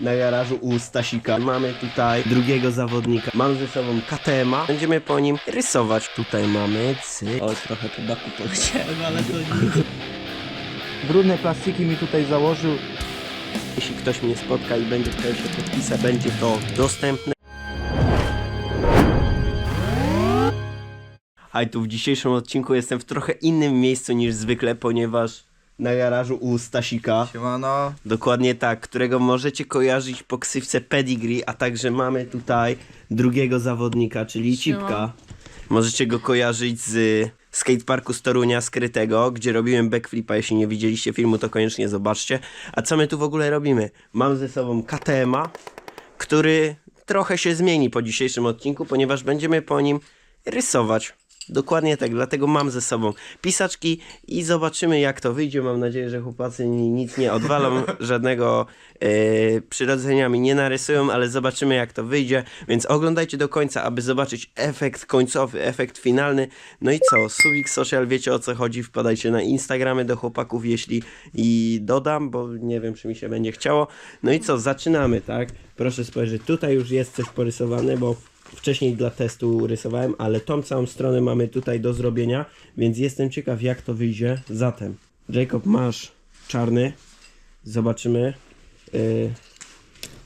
na garażu u Stasika. Mamy tutaj drugiego zawodnika. Mam ze sobą KTM-a. Będziemy po nim rysować. Tutaj mamy cy. O, trochę po baku poleciałem, ale to nic. Brudne plastiki mi tutaj założył. Jeśli ktoś mnie spotka i będzie chciał się podpisać, będzie to dostępne. A i tu w dzisiejszym odcinku jestem w trochę innym miejscu niż zwykle, ponieważ na garażu u Stasika. Siemano. Dokładnie tak, którego możecie kojarzyć po ksywce Pedigree, a także mamy tutaj drugiego zawodnika, czyli Siema. Cipka. Możecie go kojarzyć z skateparku z Torunia skrytego, gdzie robiłem backflipa. Jeśli nie widzieliście filmu, to koniecznie zobaczcie. A co my tu w ogóle robimy? Mam ze sobą KTM-a, który trochę się zmieni po dzisiejszym odcinku, ponieważ będziemy po nim rysować. Dokładnie tak, dlatego mam ze sobą pisaczki i zobaczymy jak to wyjdzie. Mam nadzieję, że chłopacy ni- nic nie odwalą, żadnego e, przyrodzenia mi nie narysują, ale zobaczymy jak to wyjdzie. Więc oglądajcie do końca, aby zobaczyć efekt końcowy, efekt finalny. No i co, Suwik Social, wiecie o co chodzi, wpadajcie na Instagramy do chłopaków, jeśli i dodam, bo nie wiem czy mi się będzie chciało. No i co, zaczynamy, tak? Proszę spojrzeć, tutaj już jest coś porysowane, bo wcześniej dla testu rysowałem, ale tą całą stronę mamy tutaj do zrobienia, więc jestem ciekaw jak to wyjdzie. Zatem, Jacob masz czarny, zobaczymy. Yy,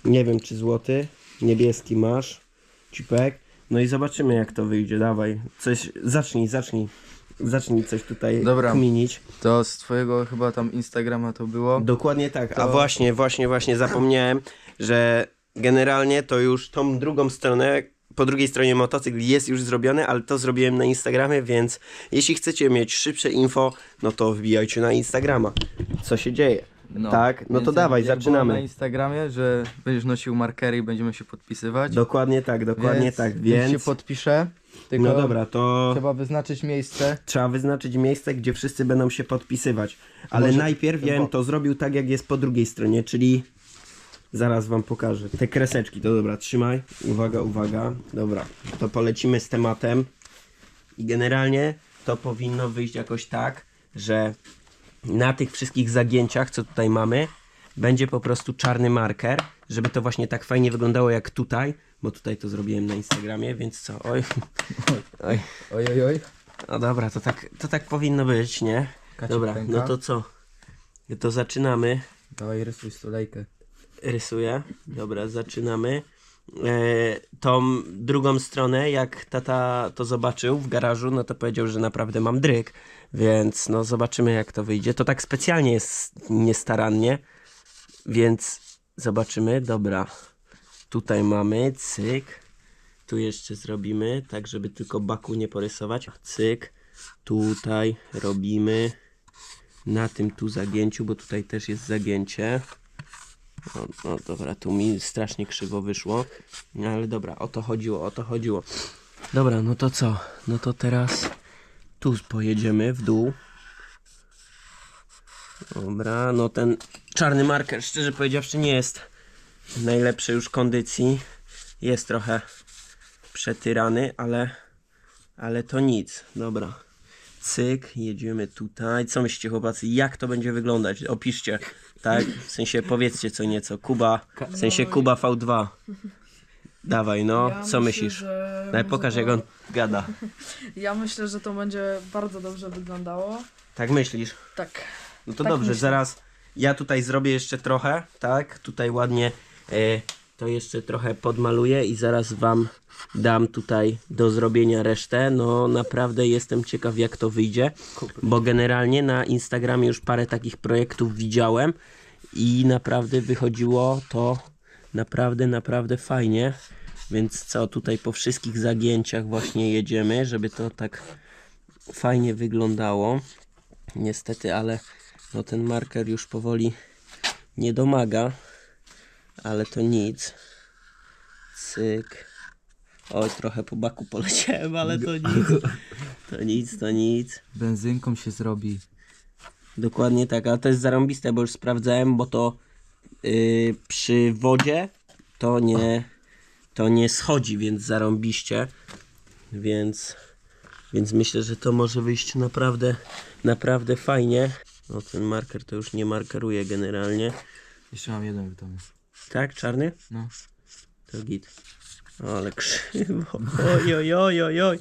nie wiem czy złoty, niebieski masz, cipek. No i zobaczymy jak to wyjdzie, dawaj. Coś, zacznij, zacznij. Zacznij coś tutaj Dobra. kminić. To z twojego chyba tam Instagrama to było. Dokładnie tak. A To- właśnie, właśnie, właśnie zapomniałem, że generalnie to już tą drugą stronę, po drugiej stronie motocykl jest już zrobiony, ale to zrobiłem na Instagramie, więc jeśli chcecie mieć szybsze info, no to wbijajcie na Instagrama. Co się dzieje? tak? No Więc to dawaj, jak było zaczynamy. na Instagramie, że będziesz nosił markery i będziemy się podpisywać. Dokładnie tak, dokładnie więc, tak, Więc się podpiszę. Tylko No dobra, to Trzeba wyznaczyć miejsce. trzeba wyznaczyć miejsce, gdzie wszyscy będą się podpisywać. Ale Może- najpierw ja bym to zrobił tak, jak jest po drugiej stronie, czyli zaraz wam pokażę. Te kreseczki, to dobra, trzymaj. Uwaga, uwaga. Dobra, to polecimy z tematem. I generalnie to powinno wyjść jakoś tak, że na tych wszystkich zagięciach, co tutaj mamy, będzie po prostu czarny marker, żeby to właśnie tak fajnie wyglądało jak tutaj, bo tutaj to zrobiłem na Instagramie, więc co? Oj. Oj. Oj, oj, oj. No dobra, to tak, to tak powinno być, nie? Dobra, pęka. no to co? To zaczynamy. Dawaj, rysuj stulejkę. Rysuję. Dobra, zaczynamy. E, tą drugą stronę, jak tata to zobaczył w garażu, no to powiedział, że naprawdę mam dryk, więc no zobaczymy jak to wyjdzie. To tak specjalnie jest niestarannie, więc zobaczymy. Dobra, tutaj mamy cyk. Tu jeszcze zrobimy, tak żeby tylko baku nie porysować. Cyk. Tutaj robimy na tym tu zagięciu, bo tutaj też jest zagięcie. No, no dobra, tu mi strasznie krzywo wyszło. No ale dobra, o to chodziło, o to chodziło. Dobra, no to co? No to teraz tu pojedziemy w dół. Dobra, no ten czarny marker, szczerze powiedziawszy, nie jest w najlepszej już kondycji. Jest trochę przetyrany, ale, ale to nic. Dobra. Cyk, jedziemy tutaj. Co myślicie chłopacy, jak to będzie wyglądać? Opiszcie, tak? W sensie powiedzcie co nieco. Kuba, w sensie Kuba V2. Dawaj, no, Ja co myślę, myślisz? że Daj pokaż to- jak on gada. Ja myślę, że to będzie bardzo dobrze wyglądało. Tak myślisz? Tak. No to Tak dobrze, myślę. zaraz ja tutaj zrobię jeszcze trochę, tak? Tutaj ładnie e, to jeszcze trochę podmaluję i zaraz wam dam tutaj do zrobienia resztę. No naprawdę jestem ciekaw jak to wyjdzie, bo generalnie na Instagramie już parę takich projektów widziałem i naprawdę wychodziło to naprawdę, naprawdę fajnie. Więc co, tutaj po wszystkich zagięciach właśnie jedziemy, żeby to tak fajnie wyglądało. Niestety, ale no ten marker już powoli nie domaga, ale to nic. Cyk. Oj, trochę po baku poleciałem, ale to nic. To nic, to nic. Benzynką się zrobi. Dokładnie tak, ale to jest zarąbiste, bo już sprawdzałem, bo to yy, przy wodzie to nie, to nie schodzi, więc zarąbiście. Więc, więc myślę, że to może wyjść naprawdę, naprawdę fajnie. No ten marker to już nie markeruje generalnie. Jeszcze mam jeden w domu. Tak, czarny? No. To git. O, ale krzywo. Oj, oj, oj, oj, oj.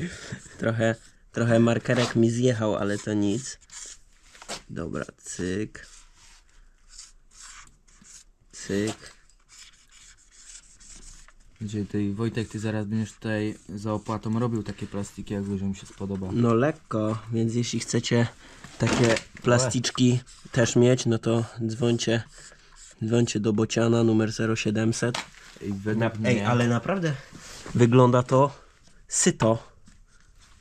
Trochę, trochę markerek mi zjechał, ale to nic. Dobra, cyk. Cyk. Gdzie ty, Wojtek, ty zaraz będziesz tutaj za opłatą robił takie plastiki, jak ludziom się spodoba. No lekko, więc jeśli chcecie takie plasticzki też mieć, no to dzwońcie, dzwońcie do Bociana numer 0700. Ej, według Na, ej, ale naprawdę wygląda to syto.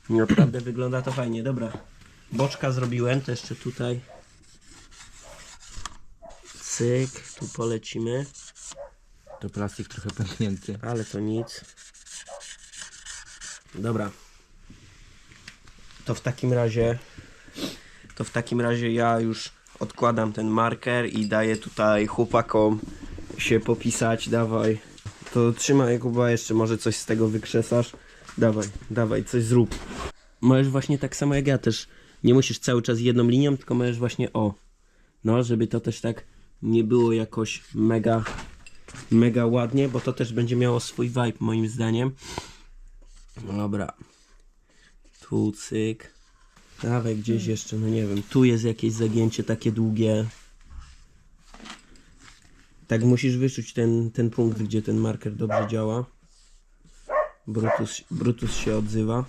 Naprawdę wygląda to fajnie. Dobra. Boczka zrobiłem, to jeszcze tutaj. Cyk, tu polecimy, to plastik trochę pęknięty. ale to nic. Dobra. To w takim razie to w takim razie ja już odkładam ten marker i daję tutaj chłopakom się popisać. Dawaj. To trzymaj Kuba, jeszcze może coś z tego wykrzesasz. Dawaj, dawaj, coś zrób. Możesz właśnie tak samo jak ja też. Nie musisz cały czas jedną linią, tylko możesz właśnie o. No, żeby to też tak nie było jakoś mega, mega ładnie, bo to też będzie miało swój vibe moim zdaniem. Dobra. Tu cyk. Dawaj gdzieś jeszcze, no nie wiem. Tu jest jakieś zagięcie takie długie. Tak musisz wyczuć ten, ten punkt, gdzie ten marker dobrze działa. Brutus, Brutus się odzywa.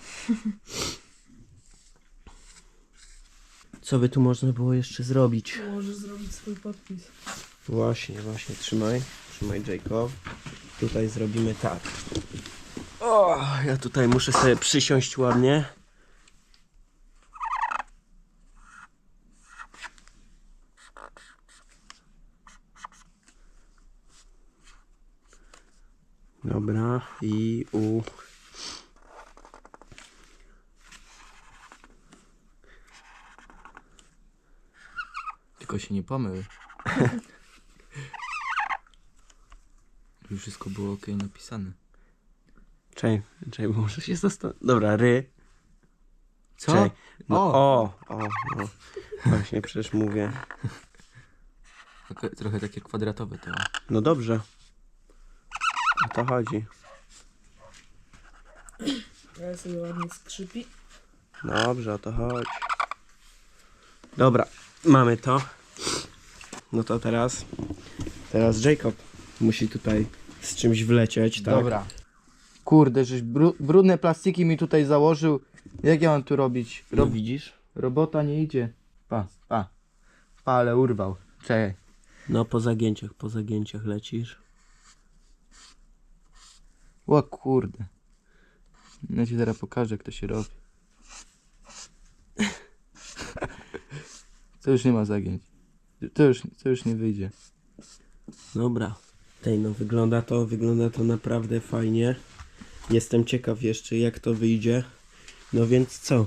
Co by tu można było jeszcze zrobić? Możesz zrobić swój podpis. Właśnie, właśnie, trzymaj. Trzymaj Jacob. Tutaj zrobimy tak. O, ja tutaj muszę sobie przysiąść ładnie. I u. Tylko się nie pomył. Już wszystko było ok napisane. Czej, czej, bo muszę się zastanowić. Dobra, ry. Co? No, O! o, o, no. Właśnie przecież mówię. Trochę takie kwadratowe to. No dobrze. O to chodzi. Ja sobie ładnie skrzypi. Dobrze, o to chodzi. Dobra, mamy to. No to teraz. Teraz Jacob musi tutaj z czymś wlecieć, tak? Dobra. Kurde, żeś bru brudne plastiki mi tutaj założył. Jak ja mam tu robić? No Rob widzisz? robota nie idzie. Pa, pa. Pa, ale urwał. Czekaj. No po zagięciach, po zagięciach lecisz. O kurde. Ja ci zaraz pokażę, jak to się robi. To już nie ma zagięć. To już, to już nie wyjdzie. Dobra. Tej no wygląda to, wygląda to naprawdę fajnie. Jestem ciekaw jeszcze jak to wyjdzie. No więc co?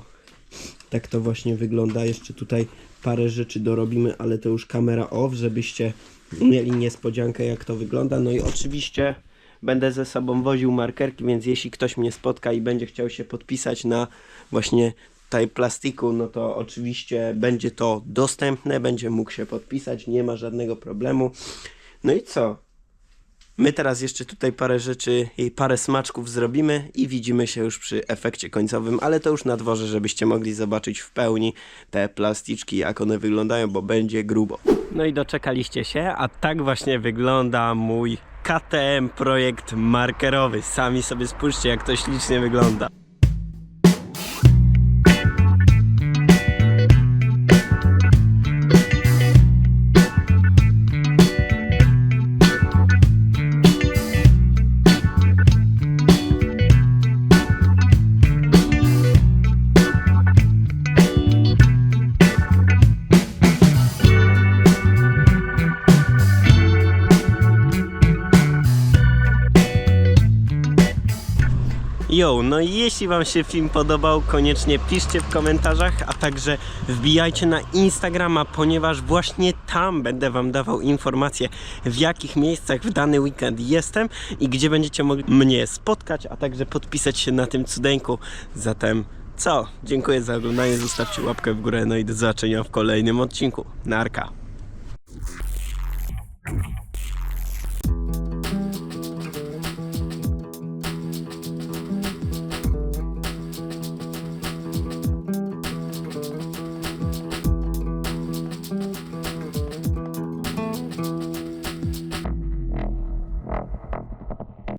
Tak to właśnie wygląda. Jeszcze tutaj parę rzeczy dorobimy, ale to już kamera off, żebyście mieli niespodziankę jak to wygląda. No i oczywiście będę ze sobą woził markerki, więc jeśli ktoś mnie spotka i będzie chciał się podpisać na właśnie tej plastiku, no to oczywiście będzie to dostępne, będzie mógł się podpisać, nie ma żadnego problemu. No i co? My teraz jeszcze tutaj parę rzeczy i parę smaczków zrobimy i widzimy się już przy efekcie końcowym, ale to już na dworze, żebyście mogli zobaczyć w pełni te plasticzki, jak one wyglądają, bo będzie grubo. No i doczekaliście się, a tak właśnie wygląda mój KTM projekt markerowy. Sami sobie spójrzcie, jak to ślicznie wygląda. Yo, no i jeśli Wam się film podobał, koniecznie piszcie w komentarzach, a także wbijajcie na Instagrama, ponieważ właśnie tam będę Wam dawał informacje, w jakich miejscach w dany weekend jestem i gdzie będziecie mogli mnie spotkać, a także podpisać się na tym cudeńku. Zatem co? Dziękuję za oglądanie, zostawcie łapkę w górę, no i do zobaczenia w kolejnym odcinku. Narka.